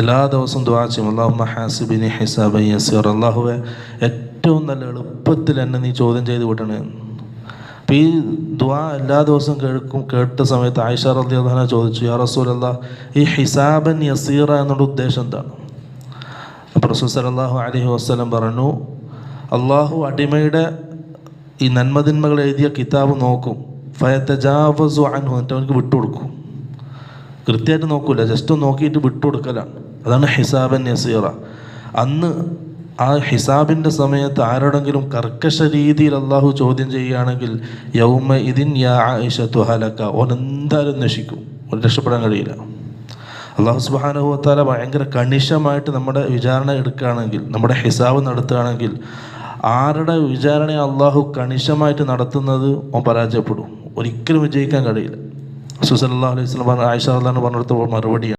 എല്ലാ ദിവസവും ദ്വാ ചെയ്യും. അള്ളാഹു ഹാസിബിനി ഹിസാബ് യസീർ അള്ളാഹുവെ ഏറ്റവും നല്ല എളുപ്പത്തിൽ എന്നെ നീ ചോദ്യം ചെയ്ത് വിട്ടണേ അപ്പോൾ ഈ ദ്വാ എല്ലാ ദിവസവും കേൾക്കും കേട്ട സമയത്ത് ആയിഷ റതി അള്ളഹാന ചോദിച്ചു യാ റസൂൽ അല്ലാ ഈ ഹിസാബൻ യസീറ എന്നുള്ള ഉദ്ദേശം എന്താണ്? അപ്പോൾ റസൂൽ സലാഹു അലഹി വസ്ലം പറഞ്ഞു അള്ളാഹു അടിമയുടെ ഈ നന്മതിന്മകൾ എഴുതിയ കിതാബ് നോക്കും. ഫയത്തെ ജാവസു അൻഹു എന്നിട്ട് അവനക്ക് വിട്ടുകൊടുക്കും. കൃത്യമായിട്ട് നോക്കൂല. ജസ്റ്റ് ഒന്ന് നോക്കിയിട്ട് വിട്ടുകൊടുക്കലാണ് അതാണ് ഹിസാബൻ നസീറ. അന്ന് ആ ഹിസാബിന്റെ സമയത്ത് ആരോടെങ്കിലും കർക്കശ രീതിയിൽ അള്ളാഹു ചോദ്യം ചെയ്യുകയാണെങ്കിൽ യൗമ ഇതിൻ യാ ആയിഷത്തു ഹലക്ക. ഓൻ എന്തായാലും നശിക്കും. ഒരു രക്ഷപ്പെടാൻ കഴിയില്ല. അള്ളാഹു സുബാനുഭവത്താല ഭയങ്കര കണിശമായിട്ട് നമ്മുടെ വിചാരണ എടുക്കുകയാണെങ്കിൽ നമ്മുടെ ഹിസാബ് നടത്തുകയാണെങ്കിൽ ആരുടെ വിചാരണ അള്ളാഹു കണിശമായിട്ട് നടത്തുന്നത് ഓൻ പരാജയപ്പെടും. ഒരിക്കലും വിജയിക്കാൻ കഴിയില്ല. സുസല്ലാ അലൈഹി സ്വലം ആയിഷ അള്ളഹാൻ പറഞ്ഞെടുത്ത മറുപടിയാണ്.